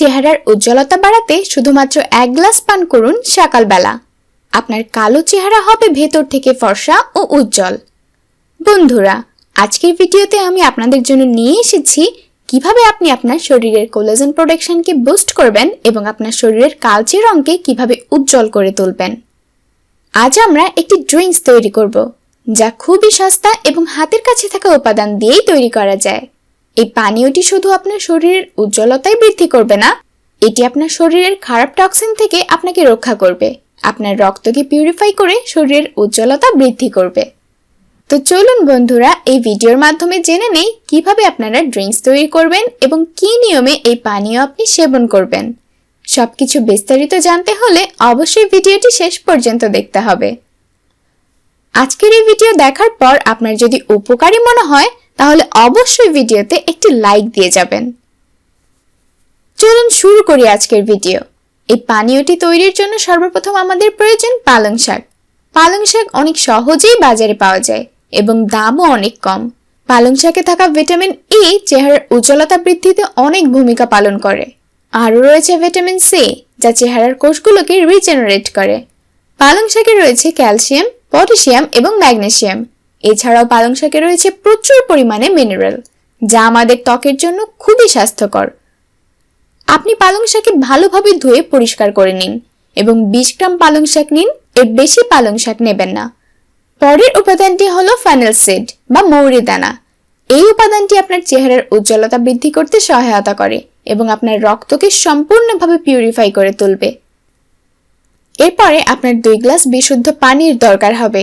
চেহারার উজ্জ্বলতা বাড়াতে শুধুমাত্র এক গ্লাস পান করুন সকালবেলা। আপনার কালো চেহারা হবে ভেতর থেকে ফর্সা ও উজ্জ্বল। বন্ধুরা, আজকের ভিডিওতে আমি আপনাদের জন্য নিয়ে এসেছি কীভাবে আপনি আপনার শরীরের কোলাজেন প্রোডাকশনকে বুস্ট করবেন এবং আপনার শরীরের কালচে রঙকে কীভাবে উজ্জ্বল করে তুলবেন। আজ আমরা একটি ড্রিঙ্কস তৈরি করব, যা খুবই সস্তা এবং হাতের কাছে থাকা উপাদান দিয়েই তৈরি করা যায়। এই পানীয়টি শুধু আপনার শরীরের উজ্জ্বলতাই বৃদ্ধি করবে না, এটি আপনার শরীরের খারাপ টক্সিন থেকে আপনাকে রক্ষা করবে। আপনার রক্তকে পিউরিফাই করে শরীরের উজ্জ্বলতা বৃদ্ধি করবে। তো চলুন বন্ধুরা, এই ভিডিওর মাধ্যমে জেনে নেই কীভাবে আপনারা ড্রিঙ্কস তৈরি করবেন এবং কী নিয়মে এই পানীয় আপনি সেবন করবেন। সবকিছু বিস্তারিত জানতে হলে অবশ্যই ভিডিওটি শেষ পর্যন্ত দেখতে হবে। আজকের এই ভিডিও দেখার পর আপনার যদি উপকারী মনে হয় তাহলে অবশ্যই ভিডিওতে একটি লাইক দিয়ে যাবেন। চলুন শুরু করি আজকের ভিডিও এই পানীয়টি তৈরির জন্য সর্বপ্রথম আমাদের প্রয়োজন পালং শাক। পালং শাক অনেক সহজেই বাজারে পাওয়া যায় এবং দামও অনেক কম। পালং শাকে থাকা ভিটামিন ই চেহারার উজ্জ্বলতা বৃদ্ধিতে অনেক ভূমিকা পালন করে। আরও রয়েছে ভিটামিন সি যা চেহারার কোষগুলোকে রিজেনারেট করে। পালং শাকে রয়েছে ক্যালসিয়াম পটাশিয়াম এবং ম্যাগনেসিয়াম এছাড়াও পালং শাকে রয়েছে প্রচুর পরিমাণে মিনারেল যা আমাদের ত্বকের জন্য খুবই স্বাস্থ্যকর। আপনি পালং শাকে ভালোভাবে ধুয়ে পরিষ্কার করে নিন এবং বিশ গ্রাম পালং শাক নিন, এর বেশি পালং শাক নেবেন না। পরের উপাদানটি হলো ফানেল সিড বা মৌরি দানা। এই উপাদানটি আপনার চেহারার উজ্জ্বলতা বৃদ্ধি করতে সহায়তা করে এবং আপনার রক্তকে সম্পূর্ণভাবে পিউরিফাই করে তুলবে। এরপরে আপনার দুই গ্লাস বিশুদ্ধ পানির দরকার হবে।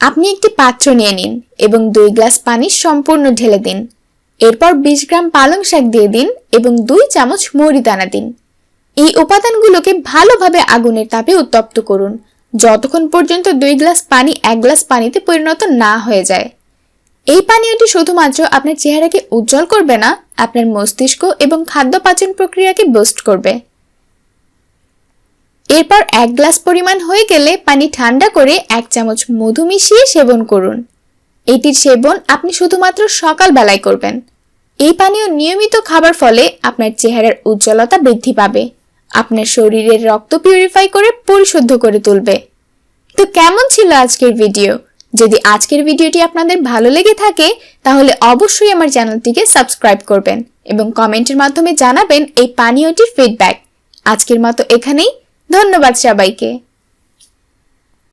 আপনি একটি পাত্র নিয়ে নিন এবং দুই গ্লাস পানি সম্পূর্ণ ঢেলে দিন। এরপর বিশ গ্রাম পালং শাক দিয়ে দিন এবং দুই চামচ মৌরি দানা দিন। এই উপাদানগুলোকে ভালোভাবে আগুনের তাপে উত্তপ্ত করুন। যতক্ষণ পর্যন্ত দুই গ্লাস পানি এক গ্লাস পানিতে পরিণত না হয়ে যায়। এই পানীয়টি শুধুমাত্র আপনার চেহারাকে উজ্জ্বল করবে না, আপনার মস্তিষ্ক এবং খাদ্য পাচন প্রক্রিয়াকে বুস্ট করবে। এরপর এক গ্লাস পরিমাণ হয়ে গেলে পানি ঠান্ডা করে এক চামচ মধু মিশিয়ে সেবন করুন। এটির সেবন আপনি শুধুমাত্র সকালবেলায় করবেন। এই পানীয় নিয়মিত খাবার ফলে আপনার চেহারার উজ্জ্বলতা বৃদ্ধি পাবে। আপনার শরীরের রক্ত পিউরিফাই করে পরিশুদ্ধ করে তুলবে। তো কেমন ছিল আজকের ভিডিও যদি আজকের ভিডিওটি আপনাদের ভালো লেগে থাকে, তাহলে অবশ্যই আমার চ্যানেলটিকে সাবস্ক্রাইব করবেন এবং কমেন্টের মাধ্যমে জানাবেন এই পানীয়টির ফিডব্যাক আজকের মতো এখানেই। ধন্যবাদ সবাইকে।